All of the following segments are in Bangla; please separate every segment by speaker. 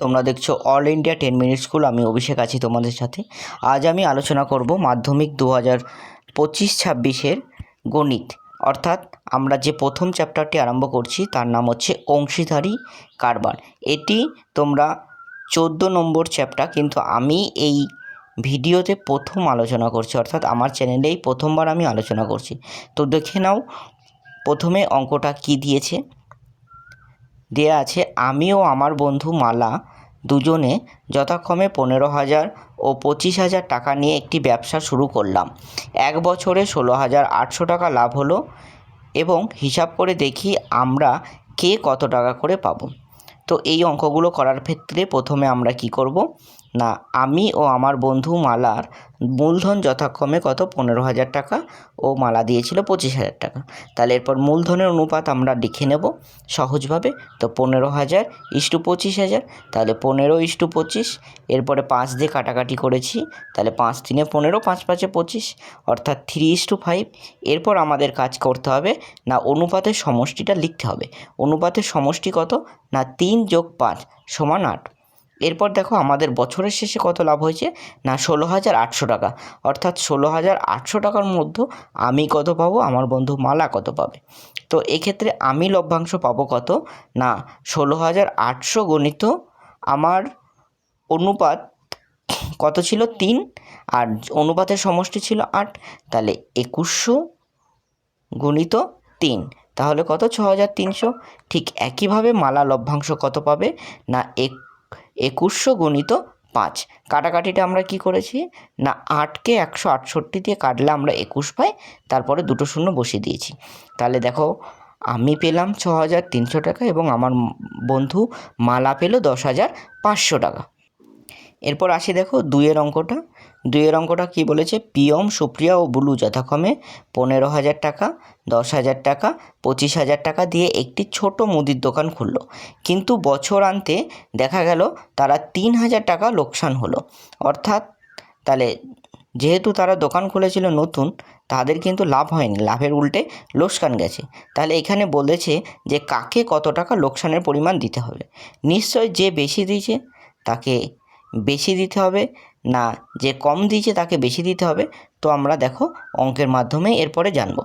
Speaker 1: তোমরা দেখছ all India ten minute school আমি অভিষেক আছি তোমাদের সাথে। আজ আমি আলোচনা করব মাধ্যমিক দু হাজার পঁচিশ ছাব্বিশের গণিত। অর্থাৎ আমরা যে প্রথম চ্যাপ্টারটি আরম্ভ করছি, তার নাম হচ্ছে অংশীদারি কারবার। এটি তোমরা চোদ্দ নম্বর চ্যাপ্টার কিন্তু আমি এই ভিডিওতে প্রথম আলোচনা করছি, অর্থাৎ আমার চ্যানেলেই প্রথমবার আমি আলোচনা করছি। তো দেখে নাও, প্রথমে অঙ্কটা কি দিয়েছে। দেয়া আছে, আমি ও আমার বন্ধু মালা দুজনে যথাক্রমে পনেরো হাজার ও পঁচিশ হাজার টাকা নিয়ে একটি ব্যবসা শুরু করলাম। এক বছরে ষোলো হাজার আটশো টাকা লাভ হলো এবং হিসাব করে দেখি আমরা কে কত টাকা করে পাবো। তো এই অঙ্কগুলো করার ক্ষেত্রে প্রথমে আমরা কি করব? না, আমি ও আমার বন্ধু মালার মূলধন যথাক্রমে কত? পনেরো হাজার টাকা। ও মালা দিয়েছিল পঁচিশ হাজার টাকা। তাহলে এরপর মূলধনের অনুপাত আমরা লিখে নেব সহজভাবে। তো পনেরো হাজার ইস্টু পঁচিশ হাজার, তাহলে পনেরো ইস্টু পঁচিশ, এরপরে পাঁচ দিয়ে কাটাকাটি করেছি, তাহলে পাঁচ তিনে পনেরো, পাঁচ পাঁচে পঁচিশ, অর্থাৎ থ্রি ইস্টু ফাইভ। এরপর আমাদের কাজ করতে হবে না, অনুপাতের সমষ্টিটা লিখতে হবে। অনুপাতের সমষ্টি কত? না, তিন যোগ পাঁচ সমান আট। এরপর দেখো আমাদের বছরের শেষে কত লাভ হয়েছে? না ষোলো হাজার আটশো টাকা। অর্থাৎ ষোলো হাজার আটশো টাকার মধ্যে আমি কত পাবো? আমার বন্ধু মালা কত পাবে? তো এক্ষেত্রে আমি লভ্যাংশ পাবো কত? না ষোলো হাজার আটশো গণিত আমার অনুপাত কত ছিল? তিন। আর অনুপাতের সমষ্টি ছিল আট। তাহলে একুশশো গুণিত তিন। তাহলে কত? ছ হাজার তিনশো। ঠিক একইভাবে মালা লভ্যাংশ কত পাবে? না এক একুশশো গুণিত পাঁচ। কাটাকাটিটা আমরা কি করেছি? না, আটকে একশো আটষট্টি দিয়ে কাটলে আমরা একুশ পাই, তারপরে দুটো শূন্য বসিয়ে দিয়েছি। তাহলে দেখো, আমি পেলাম ছ হাজার তিনশো টাকা এবং আমার বন্ধু মালা পেল দশ হাজার পাঁচশো টাকা। এরপর আসি দেখো দুইয়ের অঙ্কটা। দুইয়ের অঙ্কটা কী বলেছে? পিয়ম, সুপ্রিয়া ও বুলু যথাক্রমে পনেরো হাজার টাকা, দশ হাজার টাকা, পঁচিশ হাজার টাকা দিয়ে একটি ছোট মুদির দোকান খুললো। কিন্তু বছর আনতে দেখা গেল তারা তিন হাজার টাকা লোকসান হলো। অর্থাৎ তাহলে যেহেতু তারা দোকান খুলেছিল নতুন, তাদের কিন্তু লাভ হয়নি, লাভের উল্টে লোকসান গেছে। তাহলে এখানে বলেছে যে কাকে কত টাকা লোকসানের পরিমাণ দিতে হবে? নিশ্চয় যে বেশি দিয়েছে তাকে বেশি দিতে হবে। না, যে কম দিয়েছে তাকে বেশি দিতে হবে। তো আমরা দেখো অঙ্কের মাধ্যমে এরপরে জানব।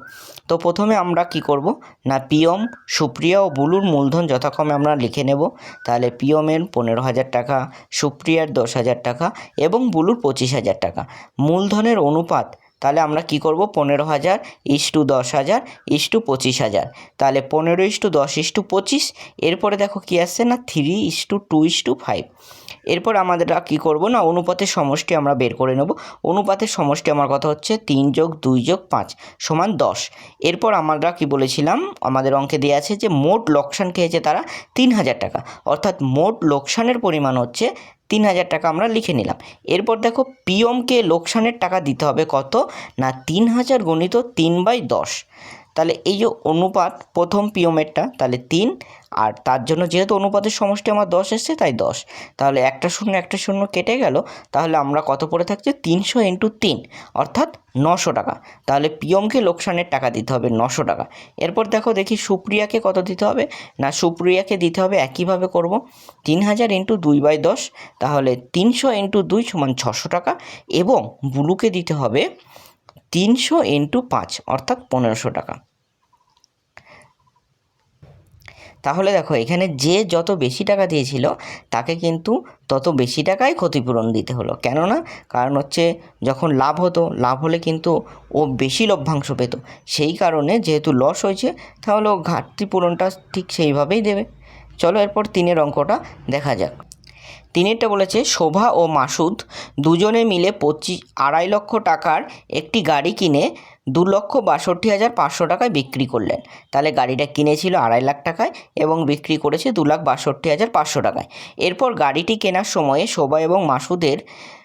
Speaker 1: তো প্রথমে আমরা কি করব? না পিয়ম সুপ্রিয়া ও বুলুর মূলধন যথাক্রমে আমরা লিখে নেব। তাহলে পিয়মের পনেরো হাজার টাকা, সুপ্রিয়ার দশ হাজার টাকা এবং বুলুর পঁচিশ হাজার টাকা। মূলধনের অনুপাত তাহলে আমরা কি করব? পনেরো হাজার ইস্টু দশ হাজার ইস্টু পঁচিশ হাজার। তাহলে পনেরো ইস্টু দশ ইস্টু পঁচিশ, এরপরে দেখো কী আসছে না? Three is to two is to five. এরপর আমাদের কী করব না? অনুপাতের সমষ্টি আমরা বের করে নেব। অনুপাতের সমষ্টি আমার কথা হচ্ছে? তিন যোগ দুই যোগ পাঁচ সমান দশ। এরপর আমরা কি বলেছিলাম? আমাদের অঙ্কে দেওয়া আছে যে মোট লোকসান খেয়েছে তারা তিন হাজার টাকা। অর্থাৎ মোট লোকসানের পরিমাণ হচ্ছে তিন হাজার টাকা আমরা লিখে নিলাম। এরপর দেখো পিওমকে লোকসানের টাকা দিতে হবে কত? না তিন হাজার গণিত তিন বাই দশ। তাহলে এই যে অনুপাত প্রথম পিয়মেরটা তাহলে তিন, আর তার জন্য যেহেতু অনুপাতের সমষ্টি আমার দশ এসছে, তাই দশ। তাহলে একটা শূন্য একটা শূন্য কেটে গেল, তাহলে আমরা কত পড়ে থাকছে? তিনশো ইন্টু তিন, অর্থাৎ নশো টাকা। তাহলে পিয়মকে লোকসানের টাকা দিতে হবে, নশো টাকা। এরপর দেখো, দেখি সুপ্রিয়াকে কত দিতে হবে? না, সুপ্রিয়াকে দিতে হবে একইভাবে করব। তিন হাজার ইন্টু দুই বাই দশ, তাহলে তিনশো ইন্টু দুই সমান ছশো টাকা, এবং বুলুকে দিতে হবে তিনশো ইন্টু পাঁচ, অর্থাৎ পনেরোশো টাকা। তাহলে দেখো, এখানে যে যত বেশি টাকা দিয়েছিল, তাকে কিন্তু তত বেশি টাকাই ক্ষতিপূরণ দিতে হলো। কেননা, কারণ হচ্ছে যখন লাভ হতো, লাভ হলে কিন্তু ও বেশি লভ্যাংশ পেত। সেই কারণে যেহেতু লস হয়েছে, তাহলে ও ঘাটতি পূরণটা ঠিক সেইভাবেই দেবে। চলো এরপর তিনের অঙ্কটা দেখা যাক। তিনেরটা বলেছে, শোভা ও মাসুদ দুজনে মিলে পঁচিশ, আড়াই লক্ষ টাকার একটি গাড়ি কিনে দু লক্ষ বাষট্টি হাজার পাঁচশো টাকায় বিক্রি করলেন। তাহলে গাড়িটা কিনেছিল আড়াই লাখ টাকায় এবং বিক্রি করেছে দু লাখ বাষট্টি হাজার পাঁচশো টাকায়। এরপর গাড়িটি কেনার সময়ে শোভা এবং মাসুদের,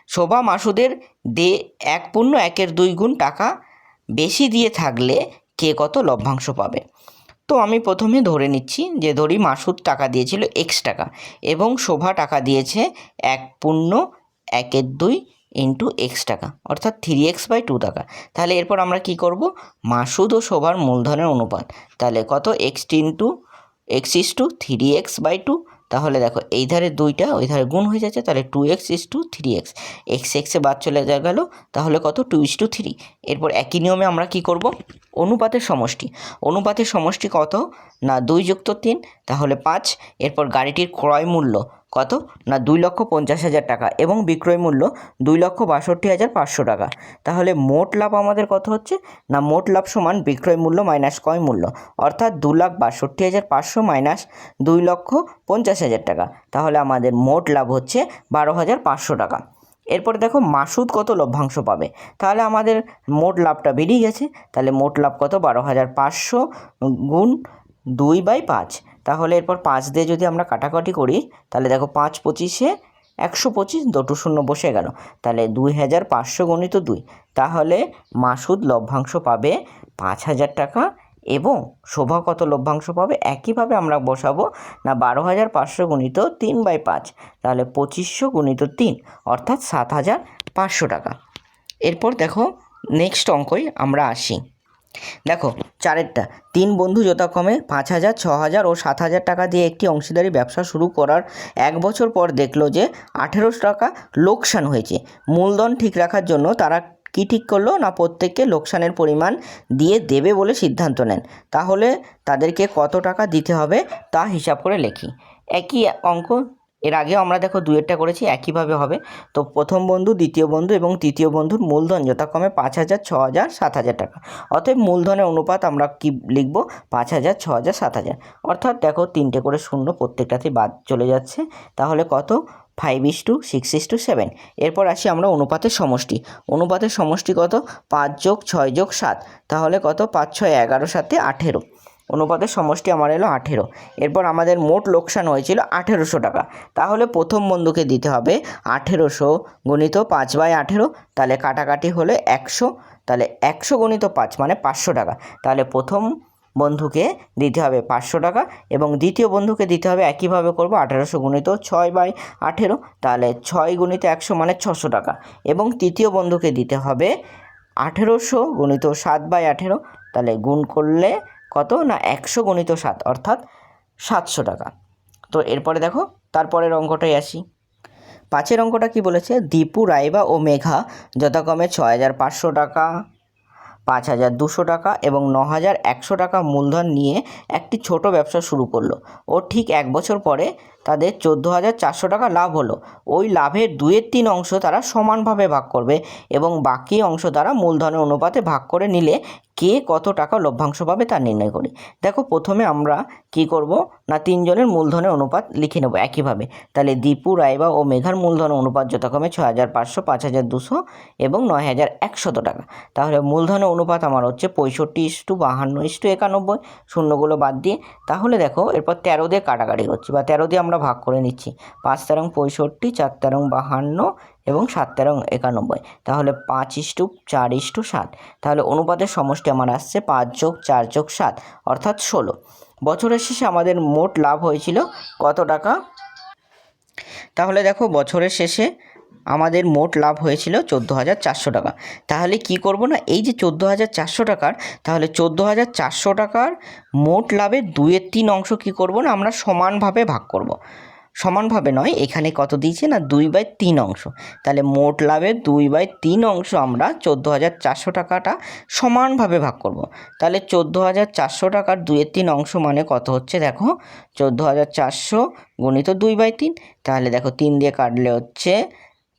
Speaker 1: শোভা মাসুদের দে এক পূর্ণ একের দুই গুণ টাকা বেশি দিয়ে থাকলে কে কত লভ্যাংশ পাবে? তো আমি প্রথমে ধরে নিচ্ছি যে ধরি মাসুদ টাকা দিয়েছিল এক্স টাকা এবং শোভা টাকা দিয়েছে এক পূর্ণ একের দুই ইন্টু এক্স টাকা, অর্থাৎ থ্রি এক্স বাই টু টাকা। তাহলে এরপর আমরা কি করব? মাসুদ ও শোভার মূলধনের অনুপাত। তাহলে কত? X into x is two three x by two তাহলে দেখো, এই ধারে দুইটা, ওই ধারে গুণ হয়ে যাচ্ছে, তাহলে two x is two three x x এক্সে বাদ চলে যা গেল, তাহলে কত? টু ইস টু থ্রি এরপর একই নিয়মে আমরা কি করব? অনুপাতের সমষ্টি। অনুপাতের সমষ্টি কত? না, দুই যুক্ত তিন, তাহলে পাঁচ। এরপর গাড়িটির ক্রয় মূল্য কত? না, দুই লক্ষ পঞ্চাশ হাজার টাকা এবং বিক্রয় মূল্য দুই লক্ষ বাষট্টি হাজার পাঁচশো টাকা। তাহলে মোট লাভ আমাদের কত হচ্ছে? না, মোট লাভ সমান বিক্রয় মূল্য মাইনাস ক্রয় মূল্য। অর্থাৎ দু লাখ বাষট্টি হাজার পাঁচশো মাইনাস দুই লক্ষ পঞ্চাশ হাজার টাকা। তাহলে আমাদের মোট লাভ হচ্ছে বারো হাজার পাঁচশো টাকা। এরপরে দেখো, মাসুদ কত লভ্যাংশ পাবে? তাহলে আমাদের মোট লাভটা বেরিয়ে গেছে। তাহলে মোট লাভ কত? বারো হাজার পাঁচশো গুণ দুই বাই পাঁচ। তাহলে এরপর পাঁচ দিয়ে যদি আমরা কাটাকাটি করি, তাহলে দেখো পাঁচ পঁচিশে একশো পঁচিশ, দুটো শূন্য বসে গেল। তাহলে দুই হাজার পাঁচশো গণিত দুই, তাহলে মাসুদ লভ্যাংশ পাবে পাঁচ হাজার টাকা এবং শোভা কত লভ্যাংশ পাবে? একইভাবে আমরা বসাবো না বারো হাজার পাঁচশো গুণিত তিন বাই পাঁচ, তাহলে পঁচিশশো গুণিত তিন, অর্থাৎ সাত হাজার পাঁচশো টাকা। এরপর দেখো নেক্সট অঙ্কই আমরা আসি। দেখো, চারেরটা। তিন বন্ধু যথাক্রমে পাঁচ হাজার, ছ হাজার ও সাত হাজার টাকা দিয়ে একটি অংশীদারি ব্যবসা শুরু করার এক বছর পর দেখল যে আঠেরোশো টাকা লোকসান হয়েছে। মূলধন ঠিক রাখার জন্য তারা কী ঠিক করল না প্রত্যেককে লোকসানের পরিমাণ দিয়ে দেবে বলে সিদ্ধান্ত নেন। তাহলে তাদেরকে কত টাকা দিতে হবে তা হিসাব করে লেখি। একই অঙ্ক এর আগেও আমরা দেখো দুয়েরটা করেছি, একইভাবে হবে। তো প্রথম বন্ধু, দ্বিতীয় বন্ধু এবং তৃতীয় বন্ধুর মূলধন যথাক্রমে পাঁচ হাজার ছ হাজার সাত হাজার টাকা। অতএব মূলধনের অনুপাত আমরা কি লিখব? পাঁচ হাজার ছ হাজার সাত হাজার অর্থাৎ দেখো তিনটে করে শূন্য প্রত্যেকটাতে বাদ চলে যাচ্ছে। তাহলে কত? Five is two six is two seven এরপর আসি আমরা অনুপাতের সমষ্টি। অনুপাতের সমষ্টি কত? পাঁচ যোগ ছয় যোগ সাত। তাহলে কত? পাঁচ, ছয়, এগারো, সাতে আঠেরো। অনুপাতের সমষ্টি আমার এলো আঠেরো। এরপর আমাদের মোট লোকসান হয়েছিল আঠেরোশো টাকা। তাহলে প্রথম বন্ধুকে দিতে হবে আঠেরোশো গণিত পাঁচ বাই আঠেরো, তাহলে কাটাকাটি হলে একশো, তাহলে একশো গণিত পাঁচ মানে পাঁচশো টাকা। তাহলে প্রথম বন্ধুকে দিতে হবে পাঁচশো টাকা এবং দ্বিতীয় বন্ধুকে দিতে হবে একইভাবে করব আঠেরোশো গুণিত ছয় বাই আঠেরো, তাহলে ছয় গুণিত একশো মানে ছশো টাকা। এবং তৃতীয় বন্ধুকে দিতে হবে আঠেরোশো গুণিত সাত বাই আঠেরো, তাহলে গুণ করলে কত না একশো গণিত সাত, অর্থাৎ সাতশো টাকা। তো এরপরে দেখো, তারপরের অঙ্কটাই আসি। পাঁচের অঙ্কটা কি বলেছে? দীপু, রাইবা ও মেঘা যথাক্রমে ছ হাজার পাঁচশো টাকা পাঁচ হাজার দুশো টাকা এবং ন হাজার একশো টাকা মূলধন নিয়ে একটি ছোট ব্যবসা শুরু করল। ও ঠিক এক বছর পরে তাদের চোদ্দ হাজার চারশো টাকা লাভ হলো। ওই লাভের দুয়ের তিন অংশ তারা সমানভাবে ভাগ করবে এবং বাকি অংশ তারা মূলধনের অনুপাতে ভাগ করে নিলে কে কত টাকা লভ্যাংশ পাবে তা নির্ণয় করি। দেখো, প্রথমে আমরা কি করব? না, তিনজনের মূলধনের অনুপাত লিখে নেব একইভাবে। তাহলে দীপু রায়বা ও মেঘার মূলধনের অনুপাত যথাক্রমে ছ হাজার পাঁচশো, পাঁচ হাজার দুশো এবং নয় হাজার একশত টাকা। তাহলে মূলধনের অনুপাত আমার হচ্ছে পঁয়ষট্টি ইস্টু বাহান্ন ইস্টু একানব্বই, শূন্যগুলো বাদ দিয়ে। তাহলে দেখো, এরপর তেরো দিয়ে কাটাকাটি করছি বা তেরো দিয়ে আমরা ভাগ করে নিচ্ছি। পাঁচ তেরং পঁয়ষট্টি, চার তেরং বাহান্ন এবং সাত তেরং একানব্বই। তাহলে পাঁচ ইস্টু চার ইস্টু সাত। তাহলে অনুপাতের সমষ্টি আমার আসছে পাঁচ যোগ চার যোগ সাত, অর্থাৎ ষোলো। বছরের শেষে আমাদের মোট লাভ হয়েছিল কত টাকা? তাহলে দেখো বছরের শেষে আমাদের মোট লাভ হয়েছিল চোদ্দ হাজার চারশো টাকা। তাহলে কি করব না? এই যে চোদ্দ হাজার চারশো টাকার, তাহলে চোদ্দ হাজার চারশো টাকার মোট লাভের দুইয়ের তিন অংশ কি করব না? আমরা সমানভাবে ভাগ করব। সমানভাবে নয়, এখানে কত দিয়েছে না? দুই বাই তিন অংশ। তাহলে মোট লাভের দুই বাই তিন অংশ আমরা চোদ্দ হাজার চারশো টাকাটা সমানভাবে ভাগ করব। তাহলে চোদ্দ হাজার চারশো টাকার দুইয়ের তিন অংশ মানে কত হচ্ছে? দেখো চোদ্দ হাজার চারশো গণিত দুই বাই তিন। তাহলে দেখো, তিন দিয়ে কাটলে হচ্ছে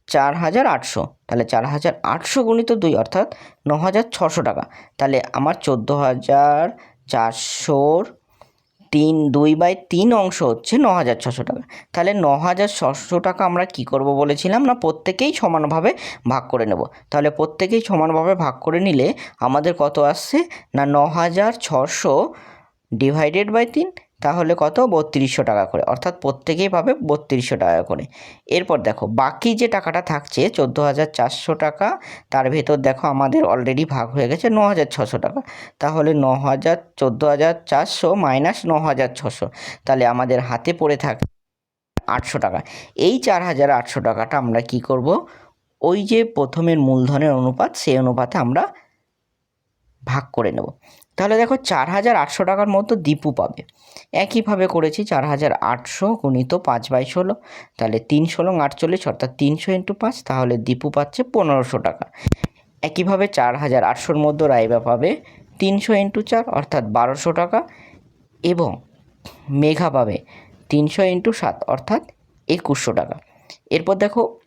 Speaker 1: চার হাজার আটশো। তাহলে চার হাজার আটশো গুণিত দুই অর্থাৎ ন হাজার ছশো টাকা। তাহলে আমার চোদ্দ হাজার চারশোর তিন, দুই বাই তিন অংশ হচ্ছে ন হাজার ছশো টাকা। তাহলে ন হাজার ছশো টাকা আমরা কি করব বলেছিলাম না? প্রত্যেকেই সমানভাবে ভাগ করে নেব। তাহলে প্রত্যেকেই সমানভাবে ভাগ করে নিলে আমাদের কত আসছে? না ন হাজার ছশো ডিভাইডেড বাই তিন তাহলে কত? বত্রিশশো টাকা করে। অর্থাৎ প্রত্যেকেই পাবে বত্রিশশো টাকা করে। এরপর দেখো, বাকি যে টাকাটা থাকছে, চোদ্দ হাজার চারশো টাকা, তার ভেতর দেখো আমাদের অলরেডি ভাগ হয়ে গেছে ন হাজার ছশো টাকা। তাহলে ন হাজার চোদ্দ হাজার চারশো মাইনাস ন হাজার ছশো। তাহলে আমাদের হাতে পড়ে থাকে আটশো টাকা। এই চার হাজার আটশো টাকাটা আমরা কি করব? ওই যে প্রথমের মূলধনের অনুপাত, সেই অনুপাতে আমরা ভাগ করে নেব। তাহলে দেখো চার হাজার আটশো টাকার মতো দীপু পাবে। একইভাবে করেছি চার হাজার আটশো গুণিত পাঁচ বাই ষোলো। তাহলে তিন ষোলো আটচল্লিশ অর্থাৎ তিনশো ইন্টু পাঁচ, তাহলে দীপু পাচ্ছে পনেরোশো টাকা। একইভাবে চার হাজার আটশোর মধ্যে রাইবা পাবে তিনশো ইন্টু চার, অর্থাৎ বারোশো টাকা। এবং মেঘা পাবে তিনশো ইন্টু সাত, অর্থাৎ একুশশো টাকা। এরপর দেখো,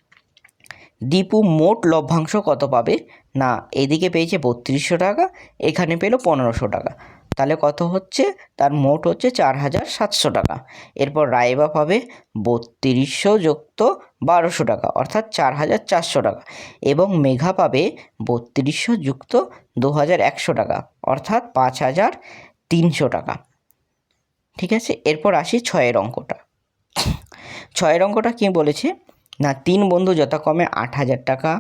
Speaker 1: দীপু মোট লভ্যাংশ কত পাবে? না, এদিকে পেয়েছে বত্রিশশো টাকা, এখানে পেল পনেরোশো টাকা। তাহলে কত হচ্ছে? তার মোট হচ্ছে চার হাজার সাতশো টাকা। এরপর রায়বা পাবে বত্রিশশো যুক্ত বারোশো টাকা, অর্থাৎ চার হাজার চারশো টাকা। এবং মেঘা পাবে বত্রিশশো যুক্ত দু হাজার একশো টাকা, অর্থাৎ পাঁচ হাজার তিনশো টাকা। ঠিক আছে? এরপর আসি ছয়ের অঙ্কটা। ছয়ের অঙ্কটা কী বলেছে? না, তিন বন্ধু যথাক্রমে আট হাজার টাকা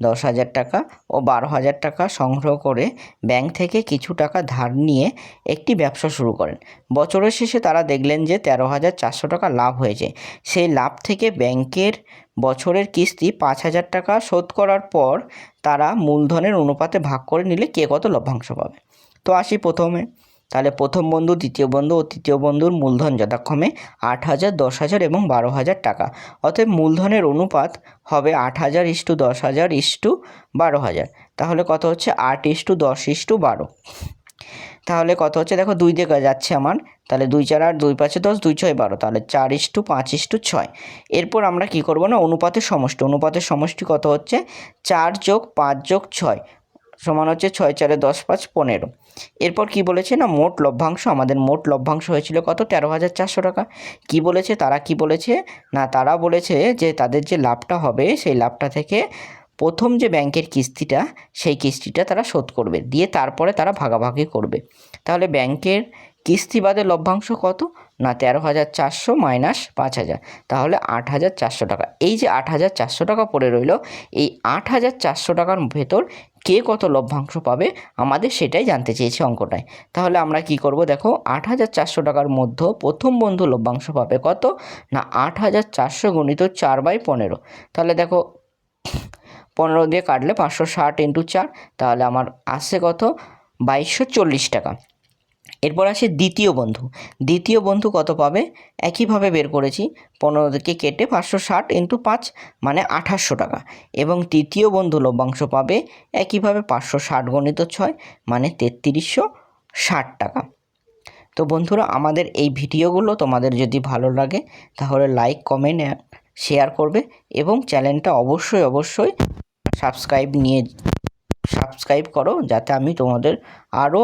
Speaker 1: দশ হাজার টাকা ও বারো হাজার টাকা সংগ্রহ করে ব্যাংক থেকে কিছু টাকা ধার নিয়ে একটি ব্যবসা শুরু করেন। বছরের শেষে তারা দেখলেন যে তেরো হাজার চারশো টাকা লাভ হয়েছে। সেই লাভ থেকে ব্যাংকের বছরের কিস্তি পাঁচ হাজার টাকা শোধ করার পর তারা মূলধনের অনুপাতে ভাগ করে নিলে কে কত লভ্যাংশ পাবে? তো আসি প্রথমে। তাহলে প্রথম বন্ধু, দ্বিতীয় বন্ধু ও তৃতীয় বন্ধুর মূলধন যথাক্রমে আট হাজার, দশ হাজার এবং বারো হাজার টাকা। অতএব মূলধনের অনুপাত হবে আট হাজার ইস্টু দশ হাজার ইস্টু বারো হাজার। তাহলে কত হচ্ছে? আট ইস্টু দশ ইস্টু বারো। তাহলে কত হচ্ছে? দেখো দুই দিকে যাচ্ছে আমার। তাহলে দুই চার আট, দুই পাঁচে দশ, দুই ছয় বারো। তাহলে চার ইস্টু পাঁচ ইস্টু ছয়। এরপর আমরা কি করব না? অনুপাতের সমষ্টি। অনুপাতের সমষ্টি কত হচ্ছে? চার যোগ পাঁচ যোগ ছয়। সমান হচ্ছে ছয় চারে দশ পাঁচ পনেরো। এরপর কি বলেছে না, মোট লভ্যাংশ, আমাদের মোট লভ্যাংশ হয়েছিল কত? তেরো হাজার চারশো টাকা। কি বলেছে? তারা কি বলেছে? না, তারা বলেছে যে তাদের যে লাভটা হবে, সেই লাভটা থেকে প্রথম যে ব্যাংকের কিস্তিটা, সেই কিস্তিটা তারা শোধ করবে। দিয়ে তারপরে তারা ভাগাভাগি করবে। তাহলে ব্যাংকের কিস্তি বাদে লভ্যাংশ কত? না, তেরো হাজার চারশো মাইনাস পাঁচ হাজার। তাহলে আট হাজার চারশো টাকা। এই যে আট হাজার চারশো টাকা পড়ে রইল, এই আট হাজার চারশো টাকার ভেতর কে কত লভ্যাংশ পাবে আমাদের সেটাই জানতে চেয়েছে অঙ্কটায়। তাহলে আমরা কি করব দেখো, আট হাজার চারশো টাকার মধ্যে প্রথম বন্ধু লভ্যাংশ পাবে কত? না, আট হাজার চারশো গণিত চার বাই পনেরো। তাহলে দেখো, পনেরো দিয়ে কাটলে পাঁচশো ষাট ইন্টু চার, তাহলে আমার আসে কত? বাইশশো চল্লিশ টাকা। এরপর আসে দ্বিতীয় বন্ধু। দ্বিতীয় বন্ধু কত পাবে? একইভাবে বের করেছি। পনেরো থেকে কেটে পাঁচশো ষাট ইন্টু পাঁচ মানে আঠাশশো টাকা। এবং তৃতীয় বন্ধু লভ্যাংশ পাবে একইভাবে পাঁচশো ষাট গণিত ছয় মানে তেত্রিশশো ষাট টাকা। তো বন্ধুরা, আমাদের এই ভিডিওগুলো তোমাদের যদি ভালো লাগে, তাহলে লাইক কমেন্ট শেয়ার করবে এবং চ্যানেলটা অবশ্যই অবশ্যই সাবস্ক্রাইব নিয়ে সাবস্ক্রাইব করো, যাতে আমি তোমাদের আরও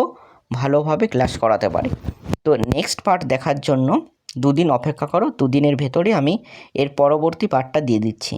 Speaker 1: ভালোভাবে ক্লাস করাতে পারি। তো নেক্সট পার্ট দেখার জন্য দুদিন অপেক্ষা করো, দুদিনের ভেতরে আমি এর পরবর্তী পার্টটা দিয়ে দিচ্ছি।